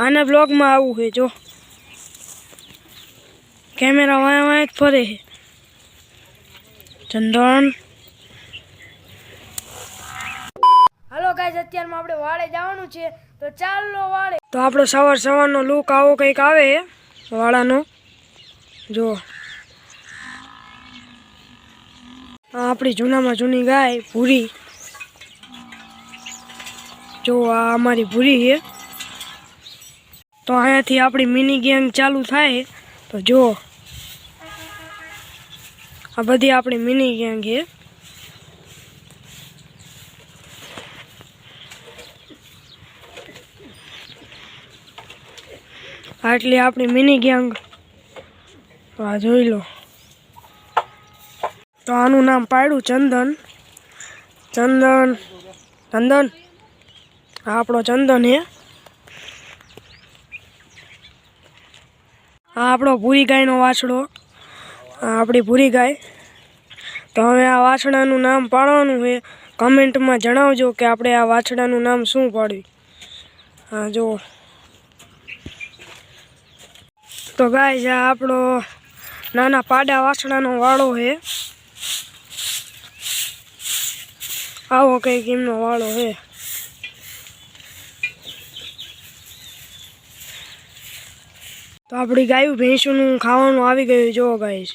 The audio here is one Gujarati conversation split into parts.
આના બ્લોગમાં આવું છે જો. કેમેરા વાયા વાયા જ ફરે છે. ચંદન. હાલો ગાઈઝ અત્યારમાં આપણે વાળે જવાનું છે. તો ચાલો વાળે તો આપણો સવાર સવારનો લુક આવો કંઈક આવે છે વાળાનો. જો. આપણી જૂનામાં જૂની ગાય ભૂરી. જો આ અમારી ભૂરી છે. તો અહીંયાથી આપણી મિની ગેંગ ચાલુ થાય. તો જો, આ બધી આપણી મિની ગેંગ છે. આટલી આપણી મિની ગેંગ તો આ જોઈ લો. તો આનું નામ પાડ્યું ચંદન. ચંદન ચંદન. આ આપણો ચંદન હે આ આપણો ભૂરી ગાયનો વાછડો. આપણી ભૂરી ગાય. તો હવે આ વાછડાનું નામ પાડવાનું છે. કમેન્ટમાં જણાવજો કે આપણે આ વાછડાનું નામ શું પાડ્યું. હા જો તો ગાય છે આપણો નાના પાડા વાછડાનો વાળો છે. આવો કંઈક એમનો વાળો છે. તો આપણી ગાયું ભેંસોનું ખાવાનું આવી ગયું જો ગાઈશ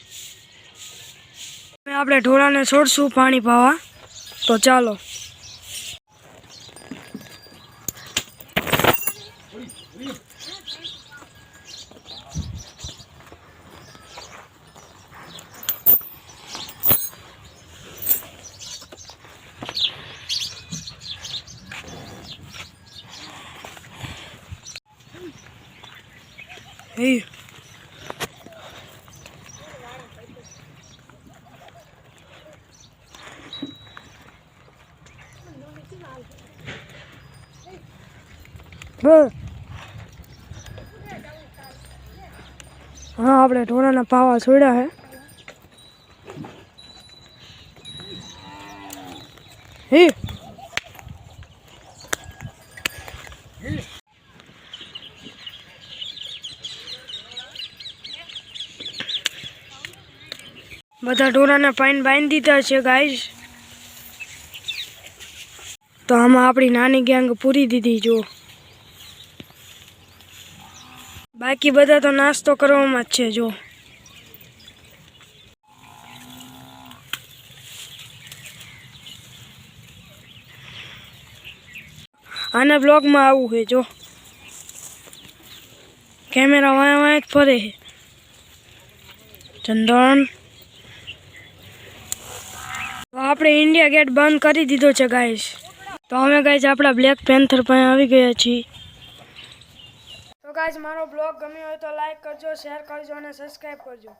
આપણે ઢોરાને છોડશું પાણી પાવા. તો ચાલો. Hey. હા આપણે ઢોરાના પાવા છોડ્યા હે. હે? બધા ઢોરાને પાણી બાંધી દીધા છે ગાઈશ તો આમાં આપણી નાની ગેંગ પૂરી દીધી, જો. બાકી બધા તો નાસ્તો કરવામાં જ છે, જો. આના બ્લોગમાં આવું છે, જો. કેમેરા વાંય વાયા ફરે ચંદન. આપણે ઇન્ડિયા ગેટ બંધ કરી દીધો છે ગાઈશ તો અમે ગાઈશ આપણા બ્લેક પેન્થર પાસે આવી ગયા છીએ. તો ગાઈશ મારો બ્લોગ ગમ્યો હોય તો લાઈક કરજો શેર કરજો અને સબસ્ક્રાઈબ કરજો.